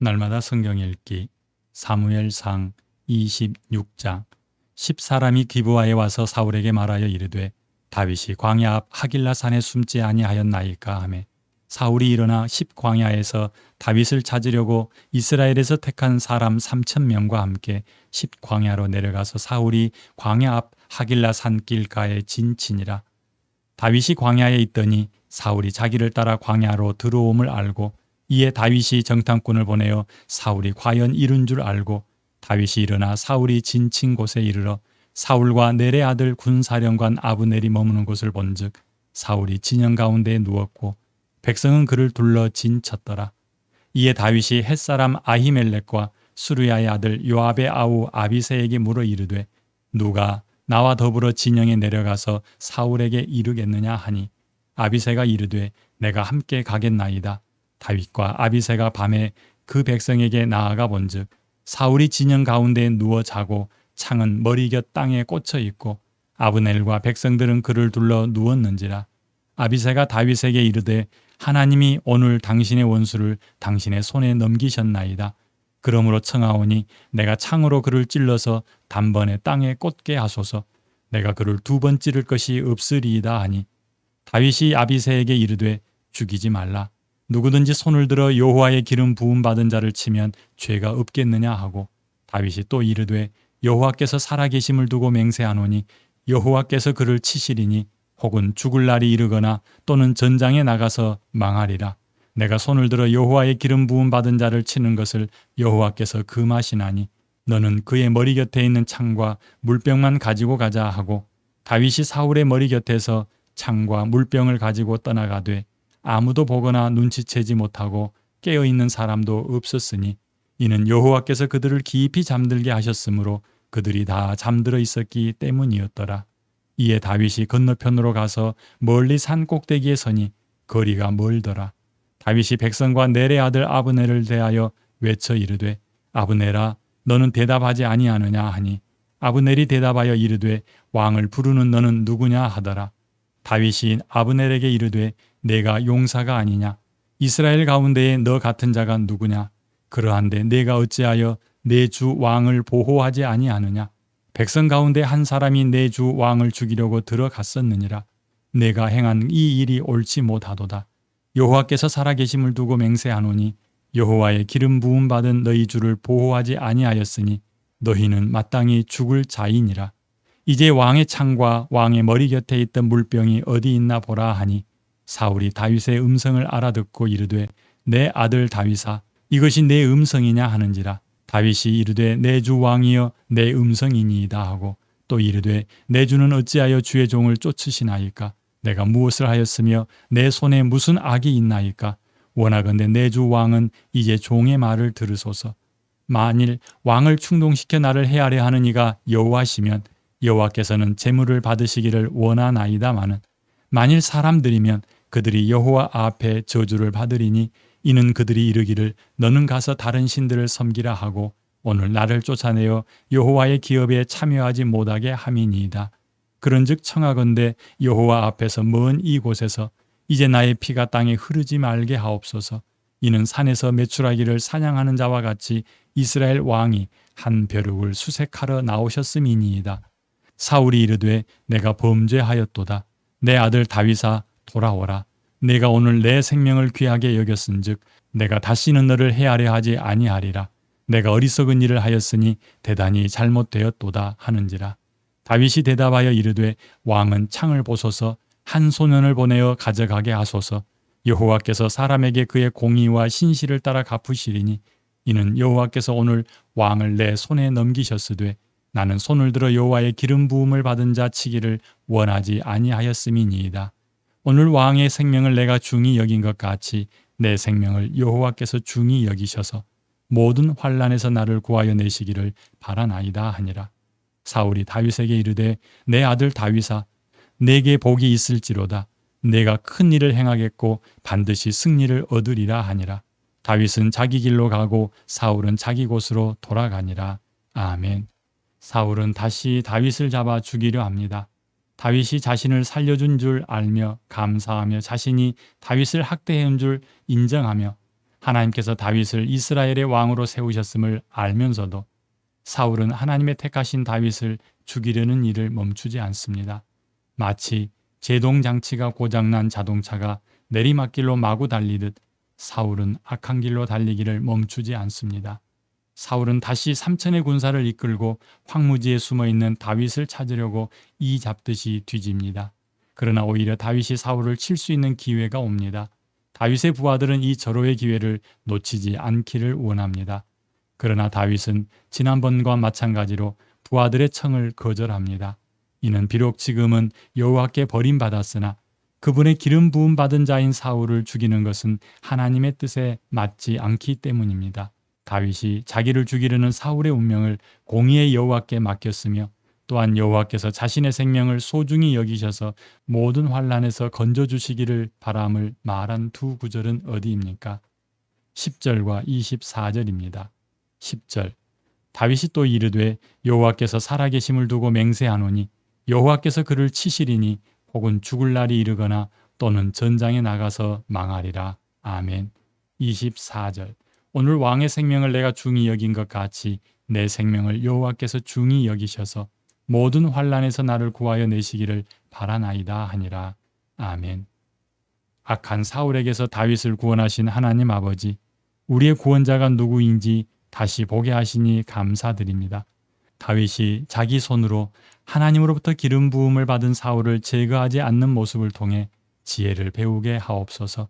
날마다 성경 읽기. 사무엘상 26장. 10사람이 기브아에 와서 사울에게 말하여 이르되 다윗이 광야 앞 하길라 산에 숨지 아니하였나이까 하매 사울이 일어나 10 광야에서 다윗을 찾으려고 이스라엘에서 택한 사람 3천 명과 함께 10 광야로 내려가서 사울이 광야 앞 하길라 산 길가에 진치니라. 다윗이 광야에 있더니 사울이 자기를 따라 광야로 들어옴을 알고 이에 다윗이 정탐꾼을 보내어 사울이 과연 이룬 줄 알고 다윗이 일어나 사울이 진친 곳에 이르러 사울과 넬의 아들 군사령관 아브넬이 머무는 곳을 본즉 사울이 진영 가운데에 누웠고 백성은 그를 둘러 진쳤더라. 이에 다윗이 햇사람 아히멜렉과 수르야의 아들 요압의 아우 아비세에게 물어 이르되 누가 나와 더불어 진영에 내려가서 사울에게 이르겠느냐 하니 아비세가 이르되 내가 함께 가겠나이다. 다윗과 아비세가 밤에 그 백성에게 나아가 본즉 사울이 진영 가운데에 누워 자고 창은 머리 곁 땅에 꽂혀 있고 아브넬과 백성들은 그를 둘러 누웠는지라 아비세가 다윗에게 이르되 하나님이 오늘 당신의 원수를 당신의 손에 넘기셨나이다. 그러므로 청하오니 내가 창으로 그를 찔러서 단번에 땅에 꽂게 하소서. 내가 그를 두 번 찌를 것이 없으리이다 하니 다윗이 아비세에게 이르되 죽이지 말라. 누구든지 손을 들어 여호와의 기름 부음 받은 자를 치면 죄가 없겠느냐 하고 다윗이 또 이르되 여호와께서 살아계심을 두고 맹세하노니 여호와께서 그를 치시리니 혹은 죽을 날이 이르거나 또는 전장에 나가서 망하리라. 내가 손을 들어 여호와의 기름 부음 받은 자를 치는 것을 여호와께서 금하시나니 너는 그의 머리 곁에 있는 창과 물병만 가지고 가자 하고 다윗이 사울의 머리 곁에서 창과 물병을 가지고 떠나가되 아무도 보거나 눈치채지 못하고 깨어 있는 사람도 없었으니 이는 여호와께서 그들을 깊이 잠들게 하셨으므로 그들이 다 잠들어 있었기 때문이었더라. 이에 다윗이 건너편으로 가서 멀리 산 꼭대기에 서니 거리가 멀더라. 다윗이 백성과 넬의 아들 아브넬을 대하여 외쳐 이르되 아브넬아 너는 대답하지 아니하느냐 하니 아브넬이 대답하여 이르되 왕을 부르는 너는 누구냐 하더라. 다윗이 아브넬에게 이르되 내가 용사가 아니냐? 이스라엘 가운데에 너 같은 자가 누구냐? 그러한데 내가 어찌하여 내 주 왕을 보호하지 아니하느냐? 백성 가운데 한 사람이 내 주 왕을 죽이려고 들어갔었느니라. 내가 행한 이 일이 옳지 못하도다. 여호와께서 살아계심을 두고 맹세하노니 여호와의 기름 부음 받은 너희 주를 보호하지 아니하였으니 너희는 마땅히 죽을 자이니라. 이제 왕의 창과 왕의 머리 곁에 있던 물병이 어디 있나 보라 하니 사울이 다윗의 음성을 알아듣고 이르되 내 아들 다윗아 이것이 내 음성이냐 하는지라. 다윗이 이르되 내 주 왕이여 내 음성이니이다 하고 또 이르되 내 주는 어찌하여 주의 종을 쫓으시나이까? 내가 무엇을 하였으며 내 손에 무슨 악이 있나이까? 원하건대 내 주 왕은 이제 종의 말을 들으소서. 만일 왕을 충동시켜 나를 헤아려 하는 이가 여호와시면 여호와께서는 재물을 받으시기를 원하나이다마는. 만일 사람들이면 그들이 여호와 앞에 저주를 받으리니 이는 그들이 이르기를 너는 가서 다른 신들을 섬기라 하고 오늘 나를 쫓아내어 여호와의 기업에 참여하지 못하게 함이니이다. 그런즉 청하건대 여호와 앞에서 먼 이곳에서 이제 나의 피가 땅에 흐르지 말게 하옵소서. 이는 산에서 매출하기를 사냥하는 자와 같이 이스라엘 왕이 한 벼룩을 수색하러 나오셨음이니이다. 사울이 이르되 내가 범죄하였도다. 내 아들 다윗아 돌아오라. 내가 오늘 내 생명을 귀하게 여겼은즉 내가 다시는 너를 헤아려 하지 아니하리라. 내가 어리석은 일을 하였으니 대단히 잘못되었도다 하는지라. 다윗이 대답하여 이르되 왕은 창을 보소서 한 소년을 보내어 가져가게 하소서. 여호와께서 사람에게 그의 공의와 신실을 따라 갚으시리니 이는 여호와께서 오늘 왕을 내 손에 넘기셨으되 나는 손을 들어 여호와의 기름 부음을 받은 자 치기를 원하지 아니하였음이니이다. 오늘 왕의 생명을 내가 중히 여긴 것 같이 내 생명을 여호와께서 중히 여기셔서 모든 환란에서 나를 구하여 내시기를 바라나이다 하니라. 사울이 다윗에게 이르되 내 아들 다윗아 내게 복이 있을지로다 내가 큰 일을 행하겠고 반드시 승리를 얻으리라 하니라. 다윗은 자기 길로 가고 사울은 자기 곳으로 돌아가니라. 아멘. 사울은 다시 다윗을 잡아 죽이려 합니다. 다윗이 자신을 살려준 줄 알며 감사하며 자신이 다윗을 학대해온 줄 인정하며 하나님께서 다윗을 이스라엘의 왕으로 세우셨음을 알면서도 사울은 하나님의 택하신 다윗을 죽이려는 일을 멈추지 않습니다. 마치 제동 장치가 고장난 자동차가 내리막길로 마구 달리듯 사울은 악한 길로 달리기를 멈추지 않습니다. 사울은 다시 삼천의 군사를 이끌고 황무지에 숨어 있는 다윗을 찾으려고 이 잡듯이 뒤집니다. 그러나 오히려 다윗이 사울을 칠 수 있는 기회가 옵니다. 다윗의 부하들은 이 절호의 기회를 놓치지 않기를 원합니다. 그러나 다윗은 지난번과 마찬가지로 부하들의 청을 거절합니다. 이는 비록 지금은 여호와께 버림받았으나 그분의 기름 부음 받은 자인 사울을 죽이는 것은 하나님의 뜻에 맞지 않기 때문입니다. 다윗이 자기를 죽이려는 사울의 운명을 공의의 여호와께 맡겼으며 또한 여호와께서 자신의 생명을 소중히 여기셔서 모든 환란에서 건져 주시기를 바람을 말한 두 구절은 어디입니까? 10절과 24절입니다. 10절 다윗이 또 이르되 여호와께서 살아계심을 두고 맹세하노니 여호와께서 그를 치시리니 혹은 죽을 날이 이르거나 또는 전장에 나가서 망하리라. 아멘. 24절 오늘 왕의 생명을 내가 중히 여긴 것 같이 내 생명을 여호와께서 중히 여기셔서 모든 환란에서 나를 구하여 내시기를 바라나이다 하니라. 아멘. 악한 사울에게서 다윗을 구원하신 하나님 아버지, 우리의 구원자가 누구인지 다시 보게 하시니 감사드립니다. 다윗이 자기 손으로 하나님으로부터 기름 부음을 받은 사울을 제거하지 않는 모습을 통해 지혜를 배우게 하옵소서.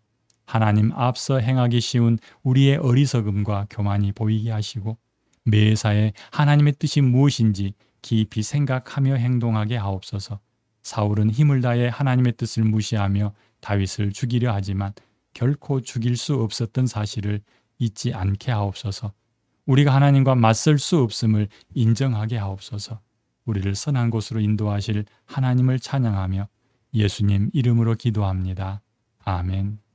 하나님 앞서 행하기 쉬운 우리의 어리석음과 교만이 보이게 하시고 매사에 하나님의 뜻이 무엇인지 깊이 생각하며 행동하게 하옵소서. 사울은 힘을 다해 하나님의 뜻을 무시하며 다윗을 죽이려 하지만 결코 죽일 수 없었던 사실을 잊지 않게 하옵소서. 우리가 하나님과 맞설 수 없음을 인정하게 하옵소서. 우리를 선한 곳으로 인도하실 하나님을 찬양하며 예수님 이름으로 기도합니다. 아멘.